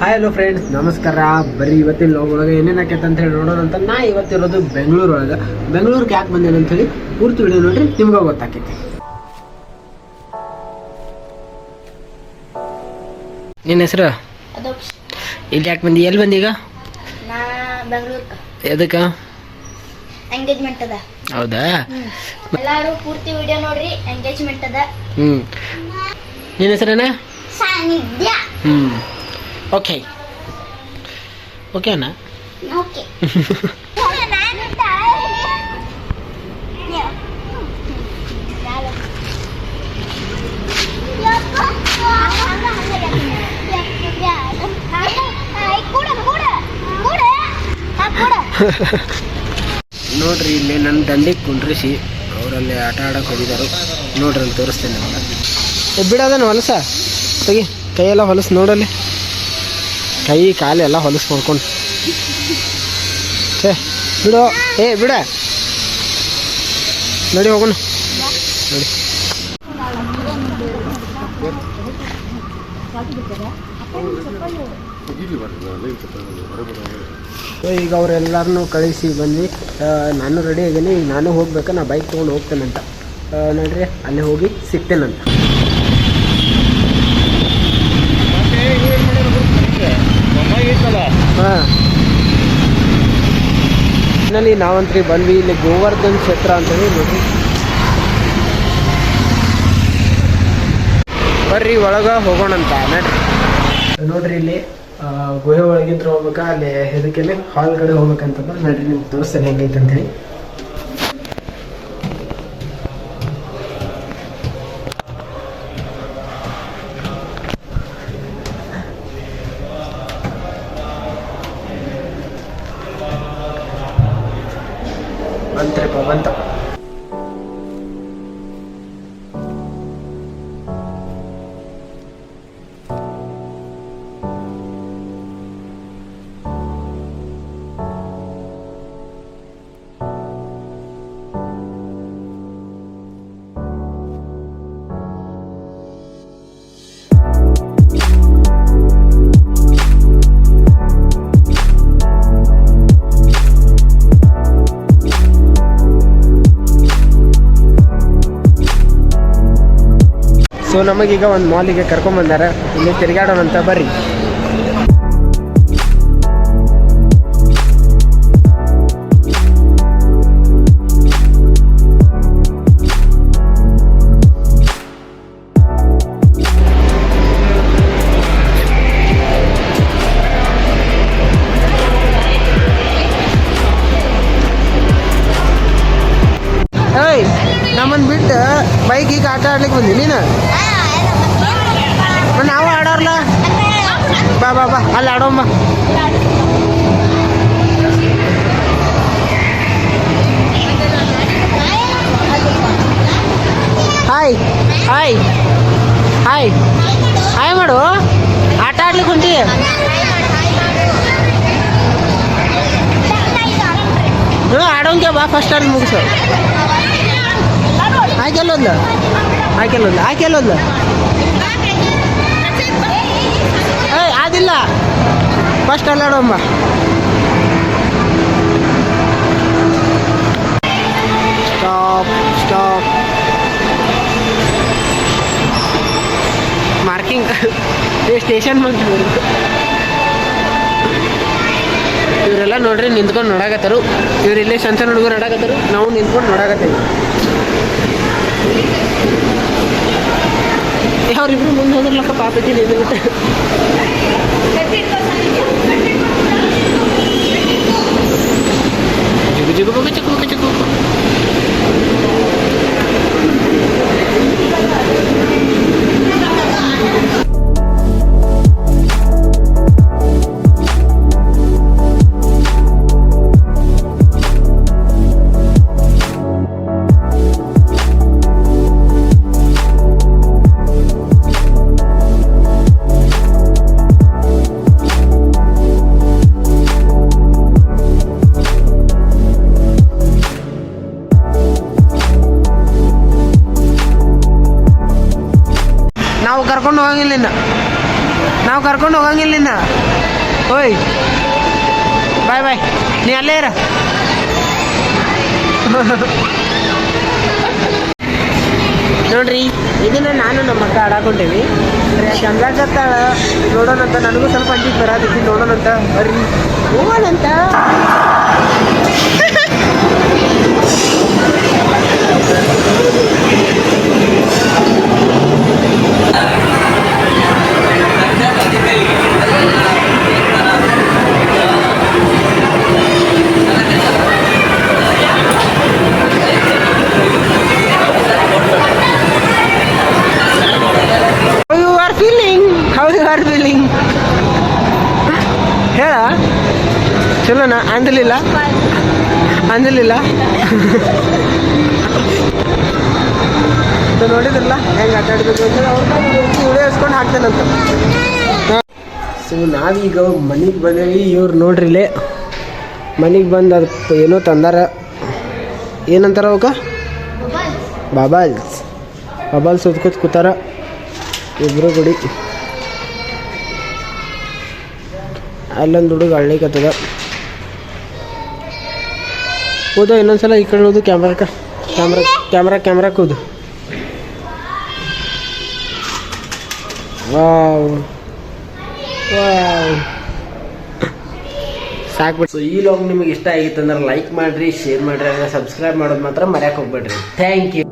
Hi hello friends ನಮಸ್ಕಾರ. ಬರೀ ಇವತ್ತಿನ ಲೋಗ್ ಒಳಗೆ ಏನೇನು ಆಕೈತೆ ಅಂತ ಹೇಳಿ ನೋಡೋಣ ಅಂತ ನಾ ಇವತ್ತಿರೋದು ಬೆಂಗಳೂರು ಒಳಗೆ. ಬೆಂಗಳೂರಿಗೆ ಯಾಕೆ ಬಂದೇನೆ ಅಂತ ಹೇಳಿ ಪೂರ್ತಿ ವಿಡಿಯೋ ನೋಡ್ರಿ ನಿಮ್ಗೆ ಗೊತ್ತಾಕೈತಿ. ನಿನ್ನ ಹೆಸರು? ಇಲ್ಲಿ ಯಾಕೆ ಬಂದಿ? ಎಲ್ಲಿ ಬಂದೀಗ ಎದಕ್ಕೆ? ಎಂಗೇಜ್ಮೆಂಟ್ ಅದ. ಹೌದಾ? ಎಲ್ಲಾರು ಪೂರ್ತಿ ವಿಡಿಯೋ ನೋಡ್ರಿ ಎಂಗೇಜ್ಮೆಂಟ್ ಅದ. ಹ್ಞೂ ನಿನ್ನ ಹೆಸರೇನ? ಸಾನಿಧ್ಯ. ಹ್ಞೂ ಓಕೆ ಓಕೆನಾ ಓಕೆ ನೋಡ್ರಿ ಇಲ್ಲಿ ನನ್ನ ದಂಡಿಗೆ ಕುಂಡ್ರಿಸಿ ಅವರಲ್ಲಿ ಆಟ ಆಡಕ್ಕೆ ಹೋಗಿದ್ದಾರೆ ನೋಡ್ರಿ ಅಲ್ಲಿ ತೋರಿಸ್ತೇನೆ ನಿಮಗೆ. ಬಿಡೋದನ್ನ ಹೊಲಸ? ತೆಗಿ ಕೈಯೆಲ್ಲ ಹೊಲಸು ನೋಡಲ್ಲಿ. ಕೈ ಕಾಲೆಲ್ಲ ಹೊಲಸು ಮಾಡ್ಕೊಂಡು ಛೇ, ಬಿಡು. ಏ, ಬಿಡ. ನಡಿ ಹೋಗೋಣ. ನಡಿ. ಈಗ ಅವರೆಲ್ಲರನ್ನೂ ಕಳಿಸಿ ಬಂದು ನಾನು ರೆಡಿ ಆಗೀನಿ ಈಗ ನಾನು ಹೋಗ್ಬೇಕು? ನಾ ಬೈಕ್ ತೊಗೊಂಡು ಹೋಗ್ತೇನೆ ಅಂತ ನೋಡ್ರಿ, ಅಲ್ಲಿ ಹೋಗಿ ಸಿಗ್ತೇನಂತ. ಫೈನಲಿ ನಾವಂತ್ರಿ ಬಂದ್ವಿ. ಇಲ್ಲಿ ಗೋವರ್ಧನ್ ಕ್ಷೇತ್ರ ಅಂತ ಹೇಳಿ ಬರ್ರಿ, ಒಳಗ ಹೋಗೋಣಂತ. ನಡ್ರಿ. ನೋಡ್ರಿ ಇಲ್ಲಿ ಗುಹೆ ಒಳಗಿದ್ರೆ ಹೋಗ್ಬೇಕಾ? ಅಲ್ಲಿ, ಇದಕ್ಕೆ ಹಾಲ್ ಕಡೆ ಹೋಗ್ಬೇಕಂತ. ನಡ್ರಿ, ನಿಮ್ಗೆ ತೋರಿಸ್ತೇನೆ ಹೆಂಗೈತೆ ಅಂತೇಳಿ. recomiendo. ಸೊ ನಮಗೀಗ ಒಂದು ಮಾಲಿಗೆ ಕರ್ಕೊಂಬಂದಾರ ಇಲ್ಲಿ ತಿರುಗಾಡೋಣ ಅಂತ, ಬರ್ರಿ. ನಮ್ಮನ್ನು ಬಿಟ್ಟು ಬೈಕ್ ಈಗ ಆಟ ಆಡ್ಲಿಕ್ಕೆ ಬಂದಿ ನೀನು? ಬಾ ಬಾ ಅಲ್ಲಿ ಆಡೋಮ್ಮ. ಹಾಯ್ ಹಾಯ್ ಹಾಯ್ ಹಾಯ್ ಮಾಡು. ಆಟ ಆಡ್ಲಿಕ್ಕೆ ಹ್ಞೂ ಆಡೋಂಗೆ ಬಾ ಫಸ್ಟ್ ಅಲ್ಲಿ ಮುಗಿಸು. ಆಯ್ಕೆಲ್ಲೊಂದು ಆಯ್ಕೆಲ್ಲೊಂದು ಆಯ್ಕೆಲ್ಲೊಂದು ಫಸ್ಟ್ ಅಲ್ಲಿ ಆಡೋಮ್ಮ ಸ್ಟಾಪ್ ಸ್ಟಾಪ್ ಮಾರ್ಕಿಂಗ್ ಸ್ಟೇಷನ್ ಮಾಡ್ತೀವಿ ಇವರೆಲ್ಲ ನೋಡ್ರಿ, ನಿಂತ್ಕೊಂಡು ನೋಡಾಕತ್ತಾರು. ಇವ್ರು ಇಲ್ಲೇ ಸಣ್ಣ ಸಣ್ಣ ಹುಡುಗರು ನಾವು ನಿಂತ್ಕೊಂಡು ನೋಡಾಕತ್ತೇವೆ. ಅವ್ರಿಬ್ರು ಮುಂದೆ ಹೋದ್ರಲಕ್ಕ ಪಾಪತಿ ನಿಂತ್ಬಿಟ್ಟು ನಾವು ಕರ್ಕೊಂಡು ಹೋಗಂಗಿಲ್ಲ ನಾವು ಕರ್ಕೊಂಡು ಹೋಗಂಗಿಲ್ಲ ಓಯ್. ಬಾಯ್ ಬಾಯ್. ನೀ ಅಲ್ಲೇ ಇರ. ನೋಡ್ರಿ ಇದನ್ನ ನಾನು ನಮ್ಮ ಅಕ್ಕ ಆಡಾಕೊಂಡೇವಿ ಚಂದ್ರಾಕತ್ತಾಳ ನೋಡೋಣಂತ, ನನಗೂ ಸ್ವಲ್ಪ ಅಂಜಿಗೆ ಬರೋದಿತ್ತು ನೋಡೋಣಂತ. ಬರ್ರಿ. ಹೋಗೋಣಂತ. ಚಲೋನಾ ಅಂದಲಿಲ್ಲ ಅಂದಲಿಲ್ಲ ನೋಡಿದ್ರಲ್ಲ? ಹೆಂಗೆ ಆಟ ಆಡ್ಬೇಕು ಅಂತ? ವಿಡಿಯೋ ಇಸ್ಕೊಂಡು ಹಾಕ್ತೇನಂತ ಸೊ ನಾವೀಗ ಮನೆಗೆ ಬಂದೇವಿ. ಇವ್ರು ಇಲ್ಲಿ. ಮನೆಗೆ ಬಂದು ಅದು ಏನೋ ತಂದಾರ. ಏನಂತಾರ ಅವಕ್ಕ ಬಾಬಾಲ್ಸ್. ಬಾಬಾಲ್ಸ್ ಓದ್ಕೋತ ಕೂತಾರ. ಇಬ್ಬರು ಗುಡಿ. ಅಲ್ಲೊಂದು ಹುಡುಗ ಹಳ್ಳಿಕತ್ತದ ಹೌದ, ಇನ್ನೊಂದ್ಸಲ ಈ ಕಡೆ ಹೋದು ಕ್ಯಾಮ್ರಾಕ ಕ್ಯಾಮ್ರಾ ಕ್ಯಾಮ್ರಾ ಕ್ಯಾಮ್ರಾಕ್ಕೆ ಹೋದು. ವಾವ್. ಸಾಕ್ಬಿಟ್ಟು ಈ ಲಾಗ್ ನಿಮಗೆ ಇಷ್ಟ ಆಗಿತ್ತು ಅಂದ್ರೆ ಲೈಕ್ ಮಾಡ್ರಿ ಶೇರ್ ಮಾಡಿರಿ ಸಬ್ಸ್ಕ್ರೈಬ್ ಮಾಡೋದು ಮಾತ್ರ ಮರ್ಯಾಕೆ ಹೋಗ್ಬೇಡ್ರಿ. Thank you